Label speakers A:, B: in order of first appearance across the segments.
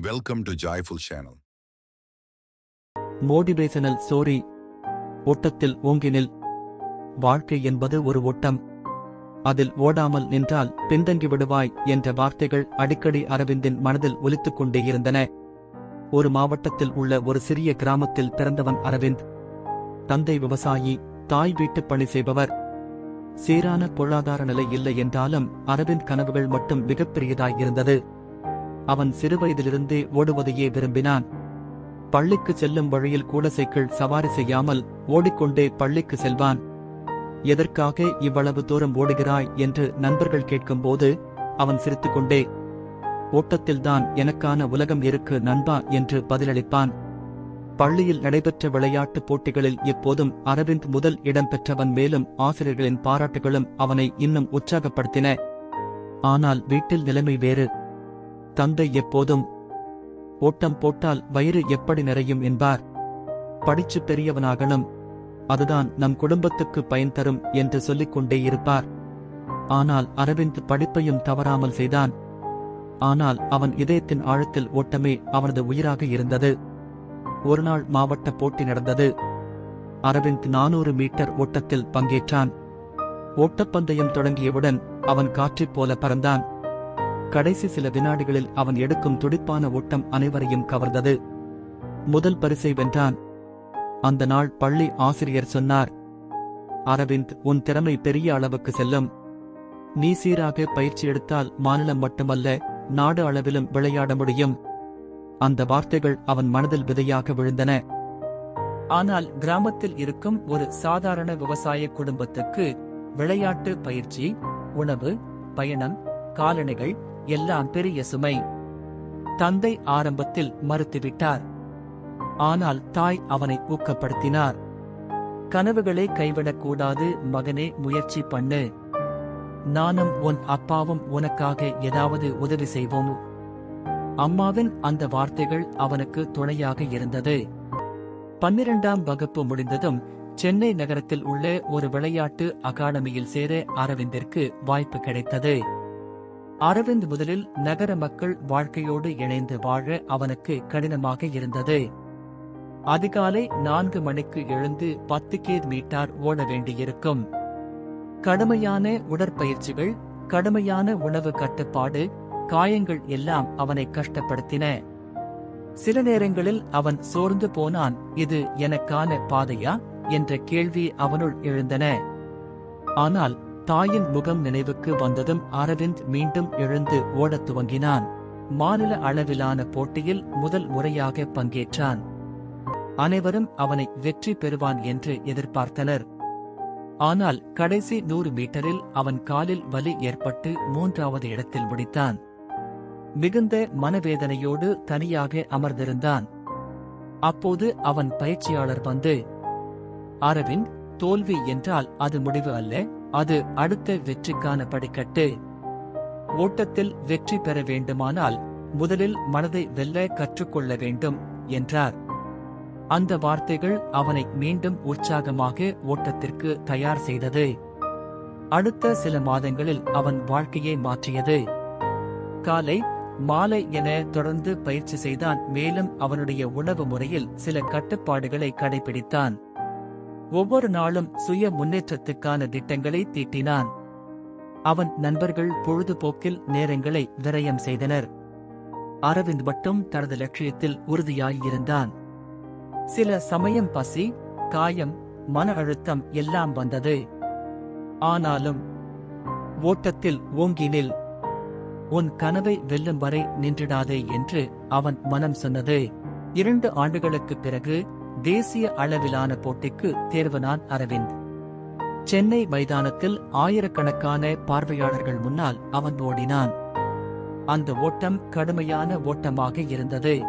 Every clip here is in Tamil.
A: Welcome to joyful channel
B: motivational story ஓட்டத்தில் ஓங்கினில் வாழ்க்கை என்பது ஒரு ஓட்டம். அதில் ஓடாமல் நின்றால் பின்தங்கி விடுவாய் என்ற வார்த்தைகள் அடிக்கடி அரவிந்தின் மனதில் ஒலித்துக் கொண்டே இருந்தன. ஒரு மாவட்டத்தில் உள்ள ஒரு சிறிய கிராமத்தில் பிறந்தவன் அரவிந்த். தந்தை விவசாயி தாய் வீட்டுப் பணி செய்பவர். சீரான பொருளாதார நிலை இல்லை என்றாலும் அரவிந்த் கனவுகள் மட்டும் மிகப்பெரியதாய் இருந்தது. அவன் சிறுவயதிலிருந்தே ஓடுவதையே விரும்பினான். பள்ளிக்கு செல்லும் வழியில் கூட சைக்கிள் சவாரி செய்யாமல் ஓடிக்கொண்டே பள்ளிக்கு செல்வான். எதற்காக இவ்வளவு தூரம் ஓடுகிறாய்? என்று நண்பர்கள் கேட்கும்போது அவன் சிரித்துக்கொண்டே ஓட்டத்தில்தான் எனக்கான உலகம் இருக்கு நண்பா என்று பதிலளிப்பான். பள்ளியில் நடைபெற்ற விளையாட்டுப் போட்டிகளில் எப்போதும் அரவிந்த் முதல் இடம் பெற்றவன் மேலும் ஆசிரியர்களின் பாராட்டுகளும் அவனை இன்னும் உற்சாகப்படுத்தின. ஆனால் வீட்டில் நிலைமை வேறு. தந்தை எப்போதும் ஓட்டம் போட்டால் வயிறு எப்படி நிறையும்? என்பார். படிச்சு பெரியவனாகணும். அதுதான் நம் குடும்பத்துக்கு பயன் தரும் என்று சொல்லிக்கொண்டே இருப்பார். ஆனால் அரவிந்த் படிப்பையும் தவறாமல் செய்தான். ஆனால் அவன் இதயத்தின் ஆழத்தில் ஓட்டமே அவனது உயிராக இருந்தது. ஒருநாள் மாவட்ட போட்டி நடந்தது. அரவிந்த் நானூறு மீட்டர் ஓட்டத்தில் பங்கேற்றான். ஓட்டப்பந்தயம் தொடங்கியவுடன் அவன் காற்றைப் போல பறந்தான். கடைசி சில வினாடிகளில் அவன் எடுக்கும் துடிப்பான ஓட்டம் அனைவரையும் கவர்ந்தது. முதல் பரிசை வென்றான். அந்த நாள் பள்ளி ஆசிரியர் சொன்னார் அரவிந்த் உன் திறமை பெரிய அளவுக்கு செல்லும். நீ சீராக பயிற்சி எடுத்தால் மாநிலம் மட்டுமல்ல நாடு அளவிலும் விளையாட முடியும். அந்த வார்த்தைகள் அவன் மனதில் விதையாக விழுந்தன. ஆனால் கிராமத்தில் இருக்கும் ஒரு சாதாரண விவசாய குடும்பத்துக்கு விளையாட்டு பயிற்சி உணவு பயணம் காலணிகள் எல்லாம் பெரிய சுமை. தந்தை ஆரம்பத்தில் மறுத்துவிட்டார். ஆனால் தாய் அவனை ஊக்கப்படுத்தினார். கனவுகளை கைவிடக்கூடாது மகனே முயற்சி பண்ணு. நானும் உன் அப்பாவும் உனக்காக ஏதாவது உதவி செய்வோம். அம்மாவின் அந்த வார்த்தைகள் அவனுக்கு துணையாக இருந்தது. பன்னிரண்டாம் வகுப்பு முடிந்ததும் சென்னை நகரத்தில் உள்ள ஒரு விளையாட்டு அகாடமியில் சேர அரவிந்திற்கு வாய்ப்பு கிடைத்தது. அரவிந்த் முதலில் நகர மக்கள் வாழ்க்கையோடு இணைந்து வாழ அவனுக்கு கடினமாக இருந்தது. அதிகாலை நான்கு மணிக்கு எழுந்து பத்து கேர் மீட்டார் ஓட வேண்டியிருக்கும். கடுமையான உடற்பயிற்சிகள் கடுமையான உணவு கட்டுப்பாடு காயங்கள் எல்லாம் அவனை கஷ்டப்படுத்தின. சில நேரங்களில் அவன் சோர்ந்து போனான் இது எனக்கான பாதையா? என்ற கேள்வி அவனுள் எழுந்தன. ஆனால் தாயின் முகம் நினைவுக்கு வந்ததும் அரவிந்த் மீண்டும் எழுந்து ஓடத் துவங்கினான். மாநில அளவிலான போட்டியில் முதல் முறையாக பங்கேற்றான். அனைவரும் அவனை வெற்றி பெறுவான் என்று எதிர்பார்த்தனர். ஆனால் கடைசி நூறு மீட்டரில் அவன் காலில் வலி ஏற்பட்டு மூன்றாவது இடத்தில் முடித்தான். மிகுந்த மனவேதனையோடு தனியாக அமர்ந்திருந்தான். அப்போது அவன் பயிற்சியாளர் வந்து அரவிந்த் தோல்வி என்றால் அது முடிவு அல்ல. அது அடுத்த வெற்றிக்கான படிக்கட்டு. ஓட்டத்தில் வெற்றி பெற வேண்டுமானால் முதலில் மனதை வெல்ல கற்றுக்கொள்ள வேண்டும் என்றார். அந்த வார்த்தைகள் அவனை மீண்டும் உற்சாகமாக ஓட்டத்திற்கு தயார் செய்தது. அடுத்த சில மாதங்களில் அவன் வாழ்க்கையை மாற்றியது. காலை மாலை என தொடர்ந்து பயிற்சி செய்தான் மேலும் அவனுடைய உணவு முறையில் சில கட்டுப்பாடுகளை கடைபிடித்தான். ஒவ்வொரு நாளும் சுய முன்னேற்றத்துக்கான திட்டங்களை தீட்டினான். அவன் நண்பர்கள் பொழுதுபோக்கில் நேரங்களை விரயம் செய்தனர். அரவிந்த் மட்டும் தனது லட்சியத்தில் உறுதியாயிருந்தான். சில சமயம் பசி காயம் மன அழுத்தம் எல்லாம் வந்தது. ஆனாலும் ஓட்டத்தில் ஓங்கினில் உன் கனவை வெல்லும் வரை நின்றிடாதே என்று அவன் மனம் சொன்னது. இரண்டு ஆண்டுகளுக்குப் பிறகு தேசிய அளவிலான போட்டிக்கு தேர்வனான் அரவிந்த். சென்னை மைதானத்தில் ஆயிரக்கணக்கான பார்வையாளர்கள் முன்னால் அவன் ஓடினான். அந்த ஓட்டம் கடுமையான ஓட்டமாக இருந்தது.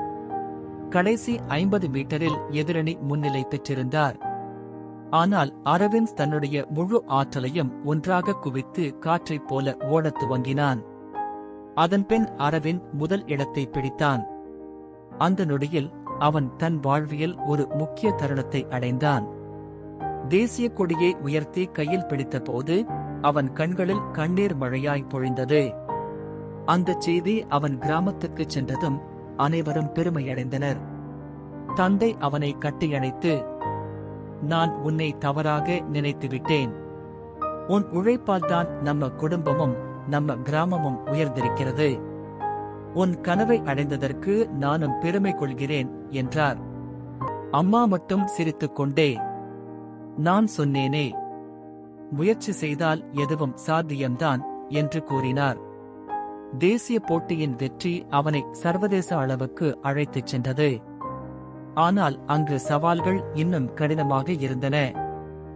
B: கடைசி ஐம்பது மீட்டரில் எதிரணி முன்னிலை பெற்றிருந்தார். ஆனால் அரவிந்த் தன்னுடைய முழு ஆற்றலையும் ஒன்றாக குவித்து காற்றைப் போல ஓடத் துவங்கினான். அதன்பின் அரவிந்த் முதல் இடத்தை பிடித்தான். அந்த நொடியில் அவன் தன் வாழ்வியல் ஒரு முக்கிய தருணத்தை அடைந்தான். தேசிய கொடியை உயர்த்தி கையில் பிடித்தபோது அவன் கண்களில் கண்ணீர் மழையாய் பொழிந்தது. அந்தச் செய்தி அவன் கிராமத்துக்குச் சென்றதும் அனைவரும் பெருமையடைந்தனர். தந்தை அவனை கட்டியணைத்து நான் உன்னை தவறாக நினைத்துவிட்டேன். உன் உழைப்பால்தான் நம்ம குடும்பமும் நம்ம கிராமமும் உயர்ந்திருக்கிறது. உன் கனவை அடைந்ததற்கு நானும் பெருமை கொள்கிறேன் என்றார். அம்மா மட்டும் சிரித்துக்கொண்டே நான் சொன்னேனே முயற்சி செய்தால் எதுவும் சாத்தியம்தான் என்று கூறினார். தேசிய போட்டியின் வெற்றி அவனை சர்வதேச அளவுக்கு அழைத்துச் சென்றது. ஆனால் அங்கு சவால்கள் இன்னும் கடினமாக இருந்தன.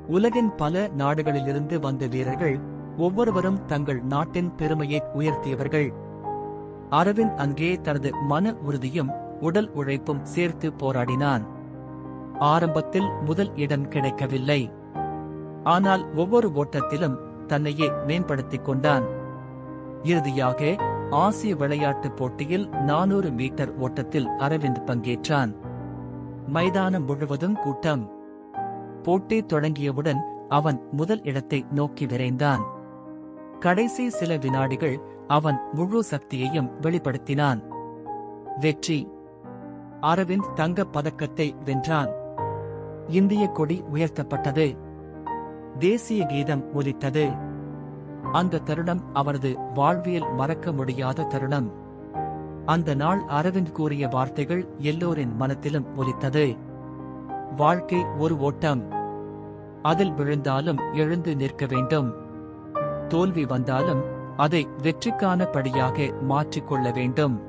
B: உலகின் பல நாடுகளிலிருந்து வந்த வீரர்கள் ஒவ்வொருவரும் தங்கள் நாட்டின் பெருமையை உயர்த்தியவர்கள். அரவிந்த் அங்கே தனது மன உறுதியும் உடல் உழைப்பும் சேர்த்து போராடினான். ஆரம்பத்தில் முதல் இடம் கிடைக்கவில்லை. ஆனால் ஒவ்வொரு ஓட்டத்திலும் தன்னையே மேம்படுத்திக் கொண்டான். இறுதியாக ஆசிய விளையாட்டுப் போட்டியில் நானூறு மீட்டர் ஓட்டத்தில் அரவிந்த் பங்கேற்றான். மைதானம் முழுவதும் கூட்டம். போட்டி தொடங்கியவுடன் அவன் முதல் இடத்தை நோக்கி விரைந்தான். கடைசி சில வினாடிகள் அவன் முழு சக்தியையும் வெளிப்படுத்தினான். வெற்றி. அரவிந்த் தங்கப் பதக்கத்தை வென்றான். இந்திய கொடி உயர்த்தப்பட்டது. தேசிய கீதம் ஒலித்தது அந்த தருணம் அவரது வாழ்வியல் மறக்க முடியாத தருணம். அந்த நாள் அரவிந்த் கூறிய வார்த்தைகள் எல்லோரின் மனத்திலும் ஒலித்தது. வாழ்க்கை ஒரு ஓட்டம். அதில் விழுந்தாலும் எழுந்து நிற்க வேண்டும். தோல்வி வந்தாலும் அதை வெற்றிக்கான படியாக மாற்றிக்கொள்ள வேண்டும்.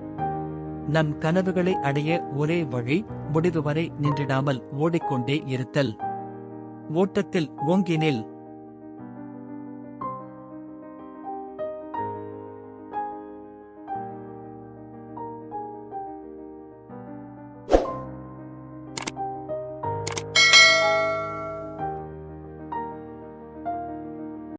B: நம் கனவுகளை அடைய ஒரே வழி முடிவு வரை நின்றிடாமல் ஓடிக்கொண்டே இருத்தல். ஓட்டத்தில் ஓங்கினில்